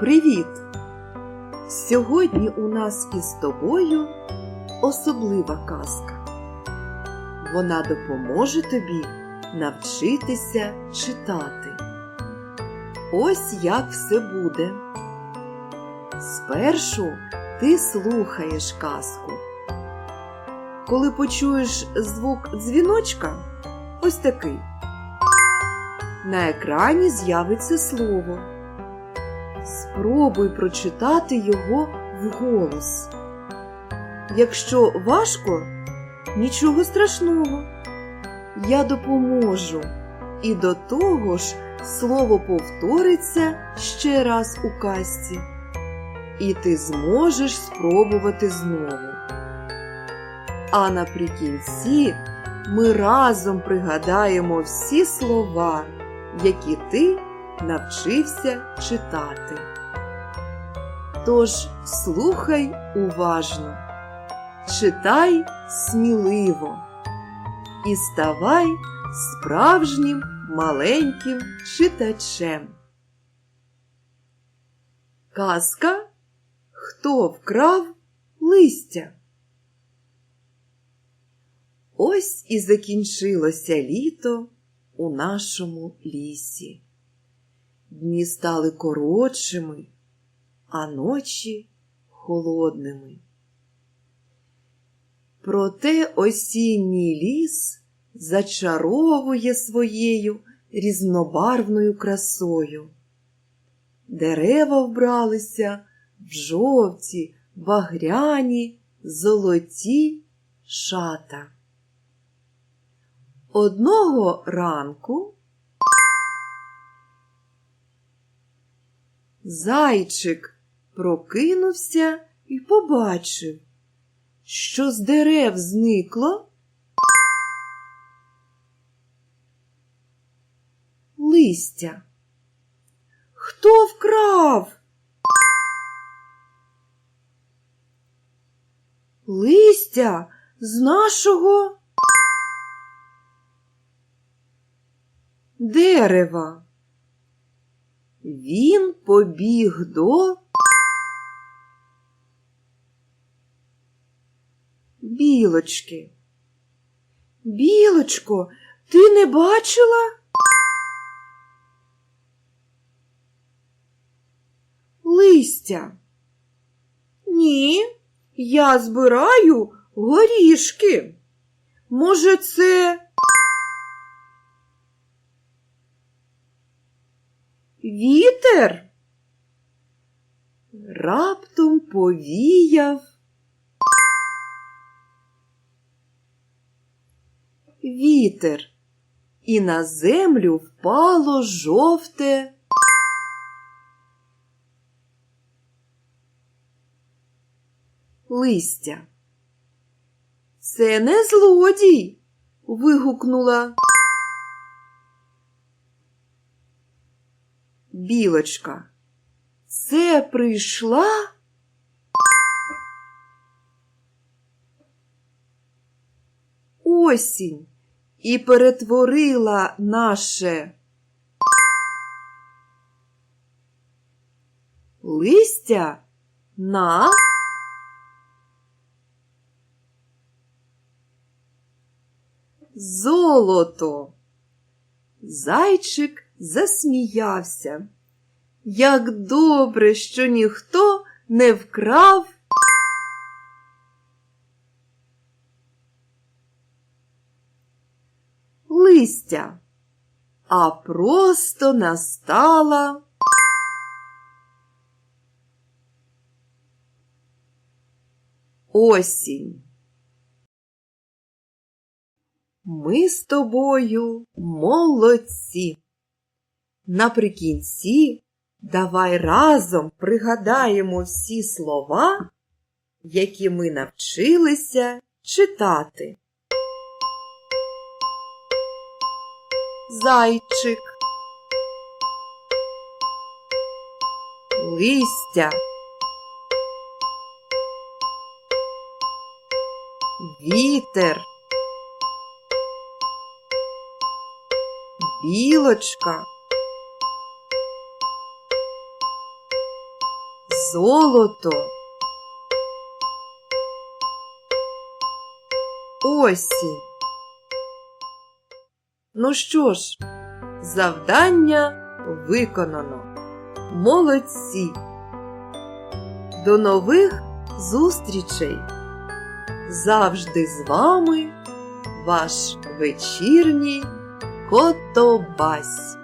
Привіт! Сьогодні у нас із тобою особлива казка. Вона допоможе тобі навчитися читати. Ось як все буде. Спершу ти слухаєш казку. Коли почуєш звук дзвіночка, ось такий. На екрані з'явиться слово. Спробуй прочитати його вголос. Якщо важко, нічого страшного. Я допоможу. І до того ж слово повториться ще раз у казці. І ти зможеш спробувати знову. А наприкінці ми разом пригадаємо всі слова, які ти навчився читати. Тож слухай уважно, читай сміливо і ставай справжнім маленьким читачем. Казка Хто вкрав листя? Ось і закінчилося літо у нашому лісі. Дні стали коротшими, а ночі холодними. Проте осінній ліс зачаровує своєю різнобарвною красою. Дерева вбралися в жовті, багряні, золоті шата. Одного ранку Зайчик прокинувся і побачив, що з дерев зникло листя. Хто вкрав? Листя з нашого дерева. Він побіг до білочки. Білочко, ти не бачила? Листя. Ні, я збираю горішки. Може, це Вітер раптом повіяв. Вітер, і на землю впало жовте. Листя. Це не злодій. вигукнула. Білочка. Це прийшла? Осінь і перетворила наше листя на золото. Зайчик засміявся. Як добре, що ніхто не вкрав. Листя, а просто настала осінь. Ми з тобою молодці. Наприкінці давай разом пригадаємо всі слова, які ми навчилися читати. Зайчик, листя, вітер. білочка, золото. Осінь. Ну що ж, завдання виконано. Молодці. До нових зустрічей! Завжди з вами ваш вечірній Котобась.